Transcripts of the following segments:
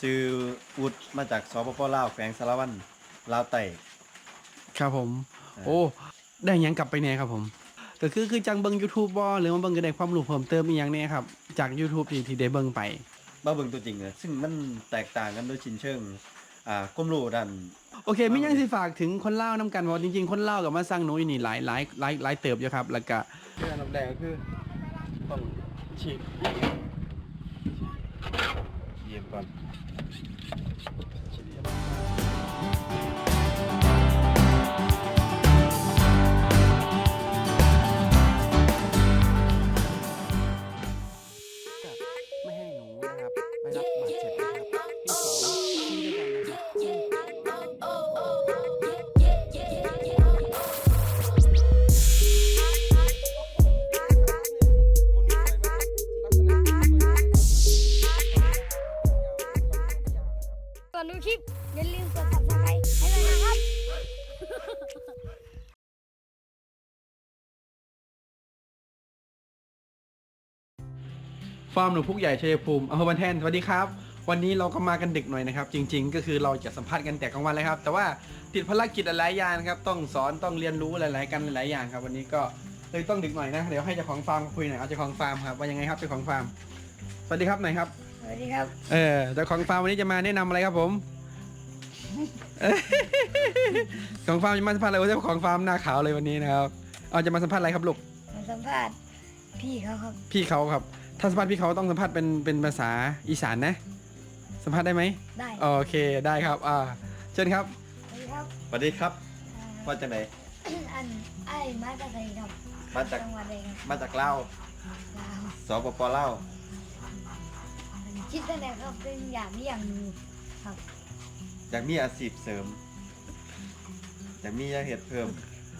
ซื้อวุฒิมาจากสปปลาวแขวงสารวันลาวไต่ ครับผมอ่าโอ้ ได้หยังกลับไปแน่ครับผม ก็คือคือจังเบิง YouTube บ่หรือว่าเบิงก็ได้ความรู้เพิ่มเติมอีหยังเนี่ยครับ จาก YouTube ที่ที่ได้เบิงไป มาเบิ่งตัวจริงเลยซึ่งมันแตกต่างกันโดยชิ้นเชิง อ่าความรู้ด้าน โอเคมีหยังสิฝากถึงคนเล่าวน้ำกันเพราะจริง ๆ คนเล่าวกับมาสร้างหนูอยู่นี่หลายหลายหลายหลายเติบอยู่ครับ แล้วก็เรื่องอันดับแรกก็คือต้องฉีด เฟาร์มหนูพุกใหญ่ชัยภูมิอำเภอบันแทนสวัสดีครับ วันนี้เราก็มากันดึกหน่อยนะครับ จริง ๆ ก็คือเราจะสัมภาษณ์กันแต่กลางวันเลยครับ แต่ว่าติดภารกิจหลายๆอย่างนะครับ ต้องสอนต้องเรียนรู้หลายๆกันหลายๆอย่างครับ วันนี้ก็เลยต้องดึกหน่อยนะ เดี๋ยวให้เจ้าของฟาร์มคุยหน่อย เอาเจ้าของฟาร์มครับว่ายังไงครับเจ้าของฟาร์ม สวัสดีครับหน่อยครับ สวัสดีครับ เออเจ้าของฟาร์มวันนี้จะมาแนะนำอะไรครับผมเจ้าของฟาร์มจะมาสัมภาษณ์อะไรวะเจ้าของฟาร์มหน้าขาวเลยวันนี้นะครับ เอาจะมาสัมภาษณ์อะไรครับลูก มาสัมภาษณ์พี่เขาครับ พี่เขาครับ ถ้าสัมภาษณ์พี่เขาต้องสัมภาษณ์เป็นเป็นภาษาอีสานนะ สัมภาษณ์ได้ไหมได้โอเคได้ครับอ่าเชิญครับสวัสดีครับสวัสดีครับอ่ามาจากไหนอันไอ้มาจากไหนครับมาจากจังหวัดใดครับมาจากลาวลาวสปปลาวคิดตั้งแต่ครับเป็นอย่างนี้อย่างหนึงครับ อยากมีอาชีพเสริมอยากมีอยากเห็ดเพิ่ม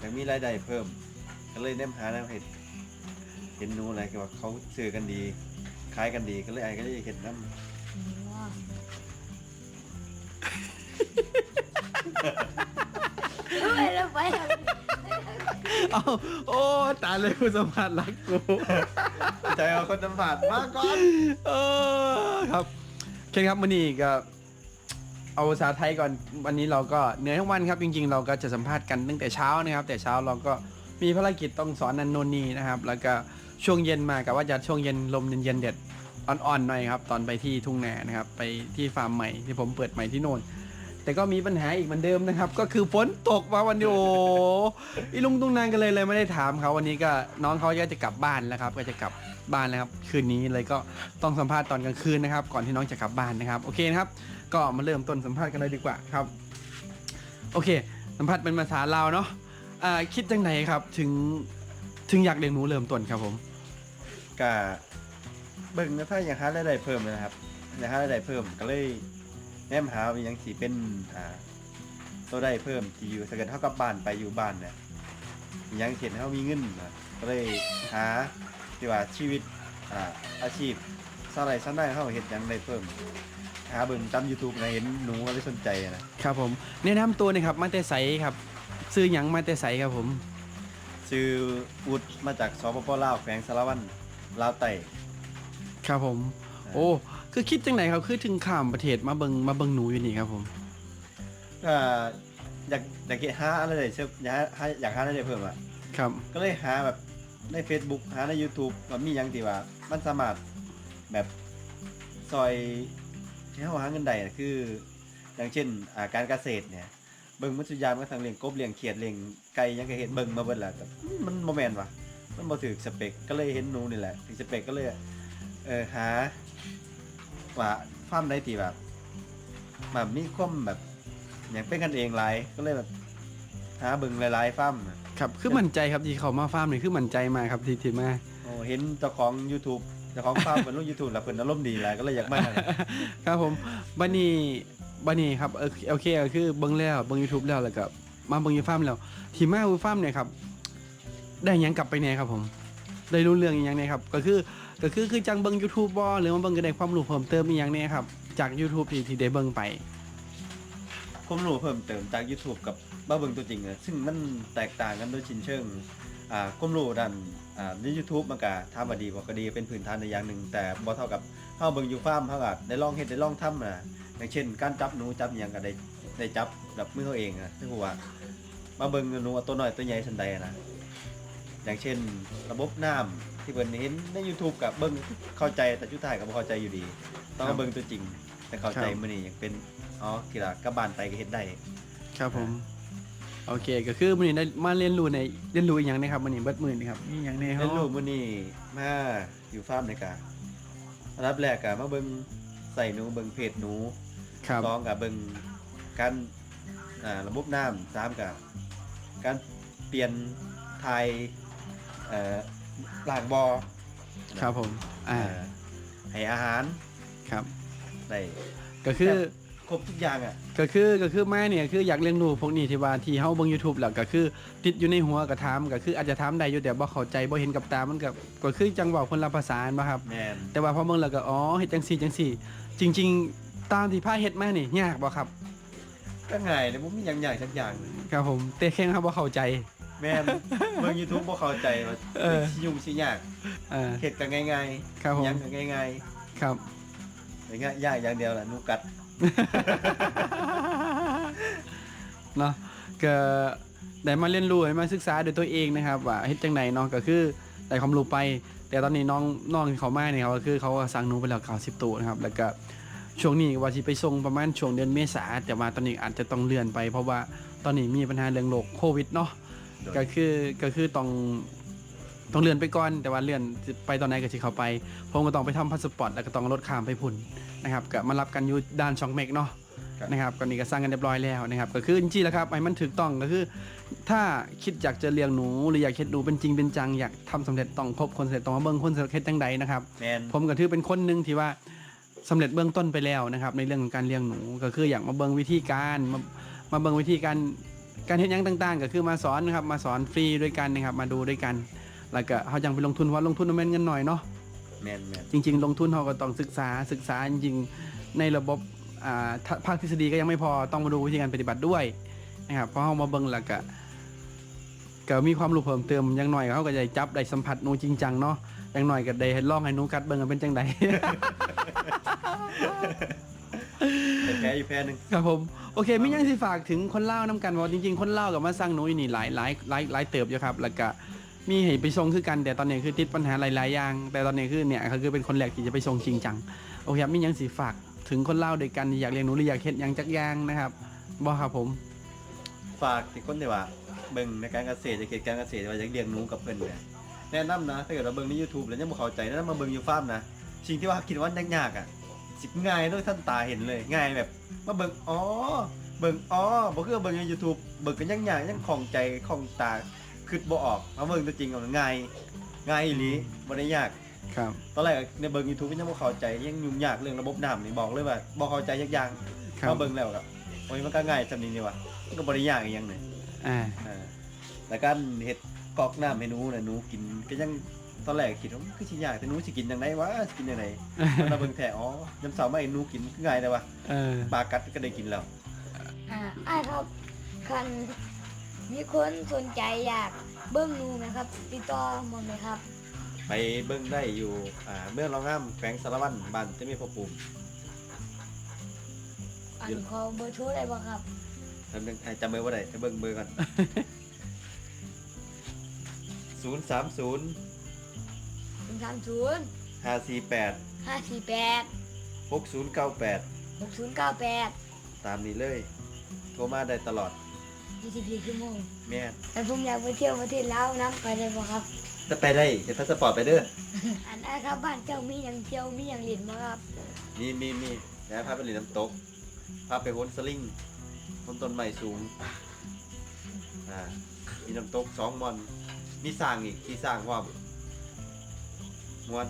อยากมีรายได้เพิ่ม ก็เลยเน้มหาแนวเห็ดเห็นหนูอะไรก็ว่าเขาซื้อกันดีขายกันดีก็เลยไอ้ก็เลยเห็ดน้ำอ๋อไปแล้วไปแล้วเอาโอ้ตายเลยคุณสัมภาษณ์รักกูใจเอาคนจำบาดมาก่อนเออครับโอเคครับวันนี้ก็เอาภาษาไทยก่อนวันนี้เราก็เหนื่อยทั้งวันครับจริง ๆ เราก็จะสัมภาษณ์กันตั้งแต่เช้านะครับ แต่เช้าเราก็มีภารกิจต้องสอนนันโนนนีนะครับ แล้วก็ ช่วงเย็นมากับว่าจะช่วงเย็นลมเย็นๆเด็ดอ่อนๆหน่อยครับ ตอนไปที่ทุ่งนานะครับ ไปที่ฟาร์มใหม่ที่ผมเปิดใหม่ที่โน่นแต่ก็มีปัญหาอีกเหมือนเดิมนะครับ ก็คือฝนตกมาวันนี้โอ้โหอีลุงตุ้งนางกันเลยเลยไม่ได้ถามเขาวันนี้ก็น้องเขาก็จะกลับบ้านแล้วครับ ก็จะกลับบ้านแล้วครับ คืนนี้เลยก็ต้องสัมภาษณ์ตอนกลางคืนนะครับ ก่อนที่น้องจะกลับบ้านนะครับ โอเคนะครับ ก็มาเริ่มต้นสัมภาษณ์กันเลยดีกว่าครับ โอเค สัมภาษณ์เป็นภาษาลาวเนาะอ่าคิดจังไหนครับ ถึงถึงอยากเรียนรู้เริ่มต้นครับผม กะเบิ่งนะถ้าอยากหารายได้เพิ่มนะครับอยากหารายได้เพิ่มก็เลยแนมหาว่าอหยังสิเป็นอ่าตัวได้เพิ่มที่อยู่ถ้าเกิดเท่ากับบ้านไปอยู่บ้านเนี่ยอหยังเห็นเขามีเงินนะก็เลยหาที่ว่าชีวิตอ่าอาชีพสร้างรายสร้างได้เขาเห็นยังได้เพิ่ม หาเบิ่งตาม YouTube นะเห็นหนูก็เลยสนใจนะครับผมแนะนำตัวหน่อยครับมาแต่ใสครับซื้อหยังมาแต่ใสครับผมซื้อวุฒิมาจากสปปลาวแขวงสารวัน ลาวไต่ครับผม โอ้ คือคิดจังไหนครับ คือถึงข้ามประเทศมาเบิงมาเบิงหนูอยู่นี่ครับผมอ่าอยากอยากเห็นหาอะไรได้เชิญอยากหาอยากหาอะไรได้เพิ่มอะครับ ก็เลยหาแบบใน Facebook หาใน YouTube ว่ามีหยังที่ว่า มันสามารถแบบซอยที่เขาหาเงินได้น่ะคือ อย่างเช่นอ่าการเกษตรเนี่ยเบิ่งมันสุดยามก็ทั้งเลี้ยงกบเลี้ยงเขียดเลี้ยงไก่หยังก็เห็นเบิ่งมาเบิดแล้วแต่มันบ่แม่นว่ะ มันบ่ถูกสเปคก็เลยเห็นหนูนี่แหละถึงสเปคก็เลยเออหาว่าฟาร์มใดที่แบบแบบมีความแบบอย่างเป็นกันเองหลายก็เลยแบบหาเบิ่งหลายๆฟาร์มน่ะครับคือมั่นใจครับที่เขามาฟาร์มนี่คือมั่นใจมากครับที่ที่มาโอ้เห็นเจ้าของ YouTube เจ้าของฟาร์มเป็นลูก YouTube แล้วเพิ่นอารมณ์ดีหลายก็เลยอยากมาครับผมบันนี้บันนี้ครับเออโอเคก็คือเบิ้งแล้วเบิ้งยูทูบแล้วแล้วก็มาเบิ้งยูฟาร์มแล้วที่มายูฟาร์มเนี่ยครับ ได้หยังกลับไปเนี่ยครับผม ได้รู้เรื่องอีกอย่างเนี่ยครับ ก็คือก็คือคือจังเบิ้งยูทูบบ่หรือว่าเบิ้งก็ได้ความรู้เพิ่มเติมอีกอย่างเนี่ยครับ จาก YouTube ที่ที่ได้เบิ้งไป ผมรู้เพิ่มเติมจาก YouTube กับบ้าเบิงตัวจริงอะซึ่งมันแตกต่างกันโดยชิ้นเชิงอ่าความรู้ด้านอ่าใน YouTube มันก็ทำมาดีบ่ก็ดีเป็นพื้นฐานในอย่างหนึ่งแต่บ่เท่ากับเฮาเบิ่งอยู่ฟาร์มเฮาก็ได้ลองเฮ็ดได้ลองทำน่ะอย่างเช่น การจับหนูจับอหย่างก็ได้ได้จับแบบมือเขาเองนะซึ่งว่ามาเบิ่งหนูว่าตัวน้อยตัวใหญ่สันใดนะ อย่างเช่น ระบบน้ำที่เพิ่นเห็นใน YouTube กับเบิ่งเข้าใจแต่ชุดท้ายก็บ่เข้าใจอยู่ดี ต้องมาเบิ่งตัวจริง แต่เข้าใจมื้อนี้ยังเป็นอ๋อกีฬากลับบ้านไปก็เฮ็ดได้ ครับผม โอเค ก็คือมื้อนี้ได้มาเรียนรู้ในเรียนรู้อีกอย่างนะครับมื้อนี้เบิดมื้อนี้ครับมีหยังในเรีเฮายนรู้มื้อนี้มาอยู่ฟาร์มในกาอันดับแรกก็มาเบิ่งใส่หนูเบิ่งเพจหนูครับ สองกับเบิ่งการอ่าระบบน้ำสามกับการเปลี่ยนทาย เอ่อล้างบอ่อครับผมอ่าอ่าให้อาหารครับ ได้ก็คือ ครบทุกอย่างอะ ก็คือก็คือแม่เนี่ยคืออยากเรียนรู้พวกนี้ที่ว่าที่เฮาเบิ่ง YouTube แล้วก็คือติดอยู่ในหัวก็ถามก็คืออาจจะถามได้อยู่แต่บ่เข้าใจบ่เห็นกับตามันก็ก็คือจังเว้าคนละภาษาบ่ครับ แมนแต่ว่าพอเบิ่งแล้วก็อ๋อเฮ็ดจังซี่จังซี่ จริง ๆ ตามที่พาเฮ็ดมานี่ยากบ่ครับ ก็ง่ายเลยบ่มีอย่างอย่างสักอย่างเลยครับผมแต่แค่เฮาบ่เข้าใจ แมนเบิ่ง YouTube บ่เข้าใจว่าเออ สิยุ่งสิยากเออเฮ็ดก็ง่ายครับผๆหมยังก็ง่ายครับ ๆแต่ง่ายยากอย่างเดียวแหละหนูกัด เนาะก็ได้มาเรียนรู้ได้มาศึกษาด้วยตัวเองนะครับ ว่าเฮ็ดจังไดเนาะก็คือได้ความรู้ไป แต่ตอนนี้น้องน้องที่เขามาเนี่ยเขาก็คือเขาก็สั่งหนูไปแล้ว90ตัวนะครับ แล้วก็ช่วงนี้ว่าสิไปส่งประมาณช่วงเดือนเมษาแต่ว่าตอนนี้อาจจะต้องเลื่อนไปเพราะว่าตอนนี้มีปัญหาเรื่องโรคโควิดเนาะ โดย ก็คือก็คือต้องต้องเลื่อนไปก่อนแต่ว่าเลื่อนไปตอนไหนก็สิเข้าไปผมก็ต้องไปทำพาสปอร์ตแล้วก็ต้องรถข้ามไปพุ่นนะครับก็มารับกันอยู่ด้านช่องเมกเนาะครับ นะครับก็นี่ก็สร้างกันเรียบร้อยแล้วนะครับก็คือจริงๆแล้วครับให้มันถูกต้องก็คือ ถ้าคิดอยากจะเลี้ยงหนูหรืออยากเฮ็ดหนูเป็นจริงเป็นจังอยากทำสำเร็จต้องครบคนสำเร็จต้องมาเบิ่งคนสำเร็จเฮ็ดจังใดนะครับ แมนผมก็ถือเป็นคนหนึ่งที่ว่าสำเร็จเบื้องต้นไปแล้วนะครับ ในเรื่องของการเลี้ยงหนูก็คืออยากมาเบิ่งวิธีการมามาเบิ่งวิธีการ การเฮ็ดหยังต่างๆ ก็คือมาสอนนะครับมาสอนฟรีด้วยกันนะครับมาดูด้วยกัน แล้วก็เขายังไปลงทุนเพราะว่าลงทุนมันเป็นเงินหน่อยเนาะแมนแมนจริง ๆ ลงทุนเขาก็ต้องศึกษาศึกษาจริงๆในระบบอ่าถ้าภาคทฤษฎีก็ยังไม่พอต้องมาดูวิธีการปฏิบัติด้วยนะครับเพราะเขามาเบิ่งแล้วก็ก็มีความรู้เพิ่มเติมอย่างหน่อยเขาก็จะได้จับได้สัมผัสหนูจริงจังเนาะอย่างหน่อยก็ได้ลองให้หนูกัดเบิ่งว่าเป็นจังไดแต่แพ้อยู่แพ้หนึงครับผม โอเคไม่ยังสิฝากถึงคนเล่าน้ำกันว่าจริง ๆ คนเล่ากับมาสร้างหนูอยู่นี่หลายหลายหลายหลายเติบอยู่ครับ แล้วก็มีให้ไปส่งคือกันแต่ตอนนี้คือติดปัญหาหลายๆอย่าง แต่ตอนนี้คือเนี่ยก็คือเป็นคนแรกที่จะไปส่งจริงจังโอเคครับมียังสิฝากถึงคนเล่าด้วยกันอยากเรียนหนูหรืออยากเฮ็ดยังจักอย่างนะครับบ่ครับผมฝากถึงคนที่ว่าเบิ่งในการเกษตรจะเกิดการเกษตรว่าอยากเลี้ยงหนูกับเพิ่นเนี่ยแนะนำนะถ้าเกิดเราเบิ่งใน YouTube แล้วยังบ่เข้าใจแนะนำมาเบิ่งอยู่ฟาร์มนะสิ่งที่ว่าคิดว่ายากๆอะ สิง่ายด้วยท่านตาเห็นเลยง่ายแบบมาเบิ่งอ๋อเบิ่งอ๋อบ่คือว่าเบิ่งใน YouTube เบิ่งกันยังยากยังของใจของตาคิดบ่ออกมาเบิ่งตัวจริงเอาง่ายง่ายอีหลีบ่ได้ยาก ครับ ตอนแรกในเบิ่ง YouTube ยังบ่เข้าใจยังยุ่งยากเรื่องระบบน้ำนี่บอกเลยว่าบ่เข้าใจยักอย่างครับมาเบิ่งแล้วก็โอ้ยมันก็ง่ายจำนี้นี่ว่ะมันก็บ่ได้ยากอีหยังเลยอ่า อ่าแล้วการเฮ็ดกอกน้ำให้หนูน่ะหนูกินก็ยัง ตอนแรกคิดว่ามันคือสิยากแต่หนูสิกินจังไดวะสิกินจังไดมันมาเบิ่งแท้อ๋อยามเช้ามาให้หนูกินคือง่ายเลยวะเออปลากัดก็ได้กินแล้วอ่าอ้ายครับคันมีคนสนใจอยากเบิ้งหนูไหมครับ ติดต่อหมดไหมครับ ไปเบิ่งได้อยู่อ่าเมืองรองงามแขวงสารวัตรบ้านจะมีพ่อปู่อันขอเบอร์โทรได้บ่ครับ จำนึงอ่าจำเบอร์บ่ได้ไปเบิ่งเบอร์ก่อน 030 0 3 0 548 5 4 8 6098 6 0 9 8ตามนี้เลย โทรมาได้ตลอด24ชั่วโมงแม่นแต่ผมอยากไปเที่ยวประเทศลาวน้ำไปได้บ่ครับ จะไปได้เห็นพาสปอร์ตไปเด้ออันอ้ายครับบ้านเจ้ามีหยังเที่ยวมีหยังเล่นบ่ครับมีมีมีนะพาไปเล่นน้ำตกพาไปโฮนสลิงบนต้นไม้สูงอ่ามีน้ำตกสองมอนมีสร้างอีกที่สร้างควา มมวน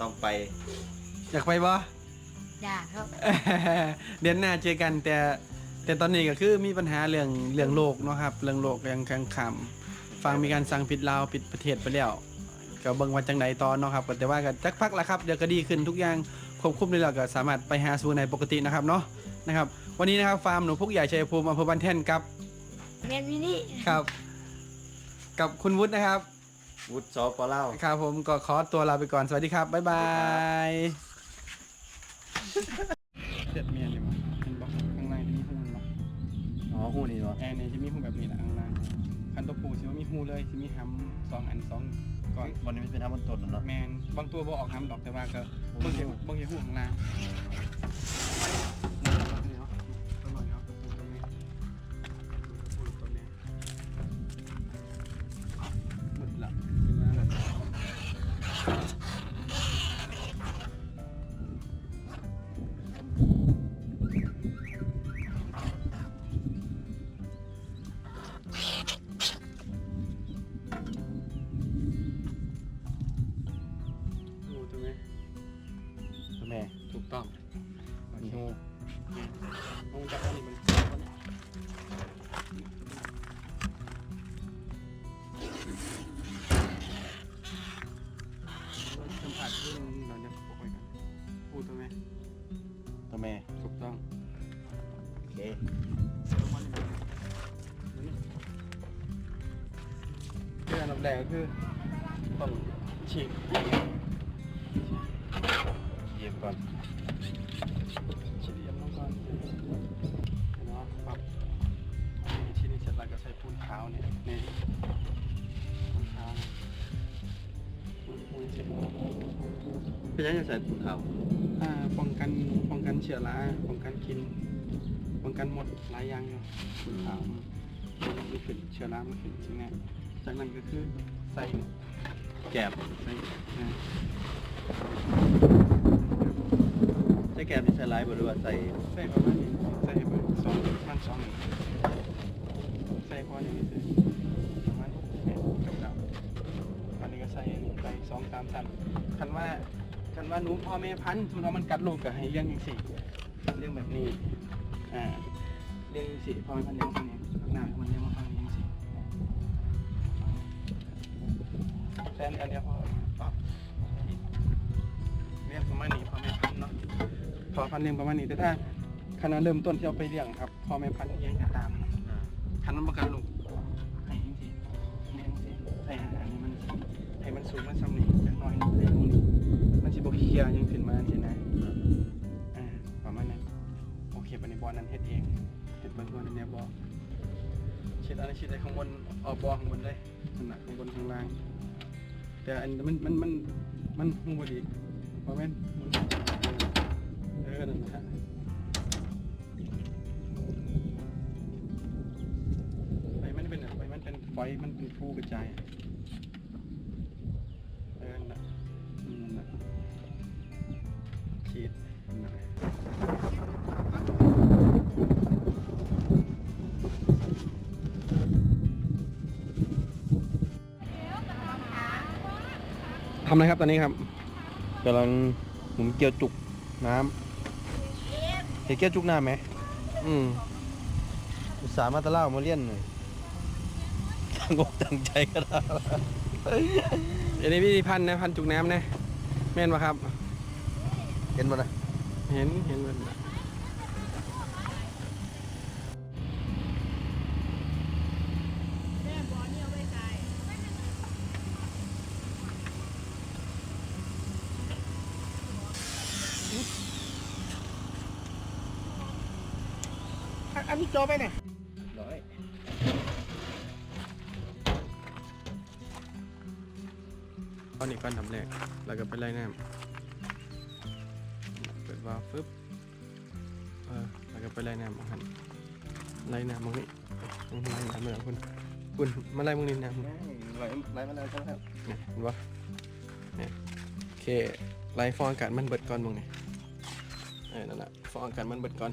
ต้องไป อยากไปบ่ อยากครับ เดือนหน้าเจอกันแต่แต่ตอนนี้ก็คือมีปัญหาเรื่องเรื่องโลกเนาะครับ เรื่องโลกยังแข่งขันฟังมีการสั่งปิดลาวปิดประเทศไปแล้วก็เบิ่งว่าจังไดต่อเนาะครับก็แต่ว่าก็จักพักละครับเดี๋ยวก็ดีขึ้นทุกอย่างควบคุมได้แล้วก็สามารถไปหาสู่ในปกตินะครับเนาะนะครับวันนี้นะครับฟาร์มหนูพุกใหญ่ชัยภูมิอำเภอบ้านแท่นครับแมนมินี่ครับ กับคุณวุฒินะครับ วุฒิสปเล่าวครับผมก็ขอตัวลาไปก่อน สวัสดีครับ บ๊ายบายเสร็จเมียนเลยมั้งเป็นบล็อกข้างในจะมีหูมันบล็อกอ๋อหูนี่เนาะแอร์เนี่ยจะมีหูแบบนี้แหละข้างล่างคันตัวปูสิว่ามีหูเลยสิมีหำสองอันสองก่อนวันนี้มันเป็นทำมันต้นเนาะแมนบางตัวบ่ออกหำดอกแต่ว่าก็บางทีบางทีหูข้างล่าง แม่ถูกต้องโอเคคืออันดับแรกก็คือต้องฉีดเยี่ยมก่อนฉีดเยี่ยมลงก่อนเนาะปรับฉีดนี่เสร็จแล้วก็ใช้ปูนขาวเนี่ยนี่ปูนขาวปูนปูนเสร็จเป็นยังไงใส่ถุงเท้า อ่าป้องกันป้องกันเชื้อราป้องกันกินป้องกันหมดหลายอย่างอยู่ปูนขาวมันขึ้นเชื้อรามันขึ้นจริงๆจากนั้นก็คือใส่แกบใส่ใส่แกบที่ใส่ไลฟ์หรือว่าใส่ใส่ประมาณนี้ใส่ปสองมันสองหนึ่งใส่พออย่างนี้คือประมาณนี้กับกับอันนี้ก็ใส่ไปสองสามตันคันว่า คันว่าหนูพ่อแม่พันธุ์ทุนว่ามันกัดลูกก็ให้เลี้ยงอย่างสี่เลี้ยงแบบนี้อ่าเลี้ยงอย่างสี่พ่อแม่พันธุ์เลี้ยงตรงนี้หน้ามันเลี้ยงมาฟังนี้อย่างสี่แต่อันอันเดียวพออ๋อเลี้ยงประมาณนี้พ่อแม่พันธุ์เนาะพอพันธุ์เลี้ยงประมาณนี้แต่ถ้าขณะเริ่มต้นที่เอาไปเลี้ยงครับพอแม่พันธุ์เลี้ยงจะตามคันมันประกันลูก อเคปันในบอลนั้นเฮ็ดเองเฮ็ดเบิ่งบอลในแนวบอลชิดอะไรชิดอะไรข้างบนออกบอลข้างบนเลยนั่นน่ะข้างบนข้างล่าง แต่อันมันมันมันมันมันบ่ดีเพราะแม่นมันเออนั่นแหละไฟมันเป็นไฟมันเป็นไฟมันเป็นฟูกระจาย อะไรครับตอนนี้ครับกำลังหมุนเกลียวจุกน้ำเห็นเกลียวจุกน้ำไหมอืมอุตส่าห์มาตะเล่ามาเลี้ยนเลยตั้งอกตั้งใจก็ได้อันนี้พี่พันธุ์นะพันธุ์จุกน้ำนะแม่นปะครับ เห็นบ่นะเห็นเห็นมัน อันนี้โจไปเนี่ยร้อยเอานี่ก้อนทำแรกแล้วก็ไปไล่น้ำเปิดวาล์วฟึบเออแล้วก็ไปไล่น้ำมาหันไล่น้ำมองนี่ต้องไล่น้ำมาแล้วคุณคุณมาไล่มึงนี่น้ำเนี่ยร้อยร้อยมาแล้วครับเห็นปะเนี่ยโอเคไล่ฟองอากาศมันเบิดก่อนมึงนี่เออนั่นแหละฟองอากาศมันเบิดก่อน